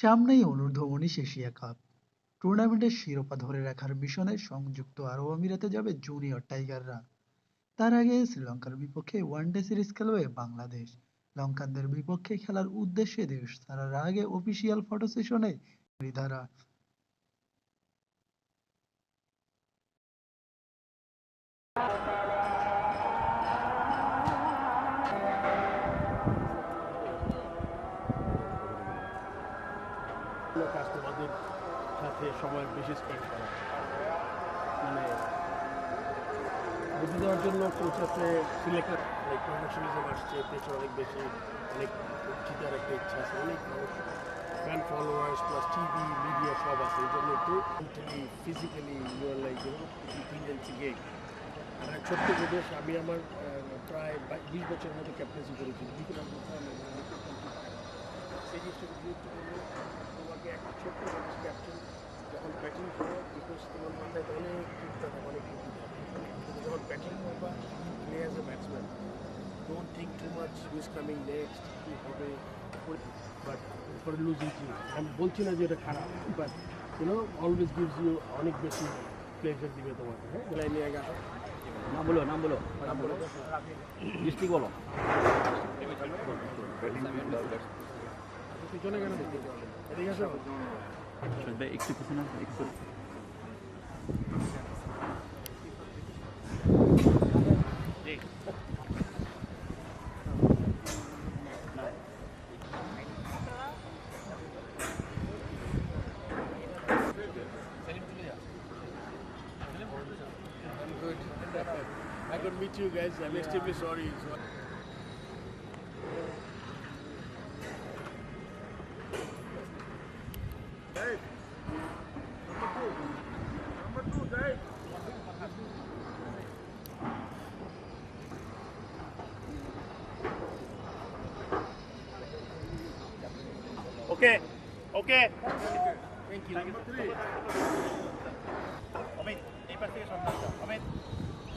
সামনেই অনূর্ধ্ব উনিশ এশিয়া কাপ। টুর্নামেন্টের শিরোপা ধরে রাখার মিশনে সংযুক্ত আরব আমিরাতে যাবে জুনিয়র টাইগাররা। তার আগে শ্রীলঙ্কার বিপক্ষে ওয়ানডে সিরিজ খেলবে বাংলাদেশ। লঙ্কানদের বিপক্ষে খেলার উদ্দেশ্যে দেশ ছাড়ার আগে অফিসিয়াল ফটো সেশনে মৃধারা কাস্টমারদের সাথে সময় বেশি স্পেন্ড করা। মানে বুদ্ধি দেওয়ার জন্য কোচ আছে সিলেক্টেড অনেক প্রফেশনালিজম আসছে, পেছনে অনেক বেশি, অনেক জিতার একটা ইচ্ছা আছে। অনেক fan followers plus TV media সব আছে। এই জন্য একটু mentally physically your like intensity game আর এক ছোট্ট প্রদেশ আমি আমার প্রায় বিশ বছরের মতো ক্যাপ্টেন্সি করেছি। দুটো সেই জিনিসটাকে গুরুত্বপূর্ণ তোমাকে একটা ছোট্ট মানুষ ক্যাপ্টেন যখন ব্যাটিং করো বিকজ তোমার মাথায় তো অনেক চিন্তা থাকে অনেক বুদ্ধি থাকে কিন্তু যখন ব্যাটিং করবা play as a batsman think too much who's coming next কী হবে বাট ফর লুজিং টিম আমি বলছি না যে এটা খারাপ but you know always gives you অনেক বেশি প্লেজার দিবে তোমাকে হ্যাঁ? বেলায় নিয়ে গেছো নাম বলো নাম বলো। নাম বলো। ডিস্ট্রিক্ট বলো। পিছনে কেন এদিকে আসো। একটু পিছনে একটু। could meet you guys. I'm extremely sorry. So okay okay thank you. Number three. Amit এই পাশ থেকে সামনে আসো অমিত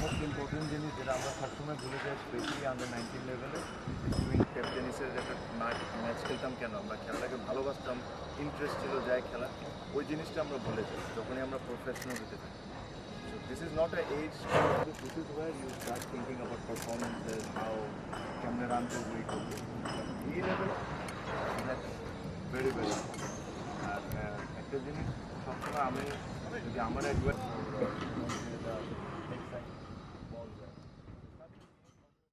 মোস্ট ইম্পর্টেন্ট জিনিস যেটা আমরা সবসময় ভুলে যাই স্পেশালি আন্ডার নাইনটিন লেভেলে টেপ টেনিসের একটা ম্যাচ খেলতাম কেন? আমরা খেলাটাকে ভালোবাসতাম ইন্টারেস্ট ছিল যায় খেলা ওই জিনিসটা আমরা ভুলে যাই, যখনই আমরা প্রফেশনাল হতে থাকি। This is not as this is war you start thinking about performances how কেমনে রান করব এই করব এই লেভেল ভেরি ভেরি আর একটা জিনিস সবসময় আমি 两个人那个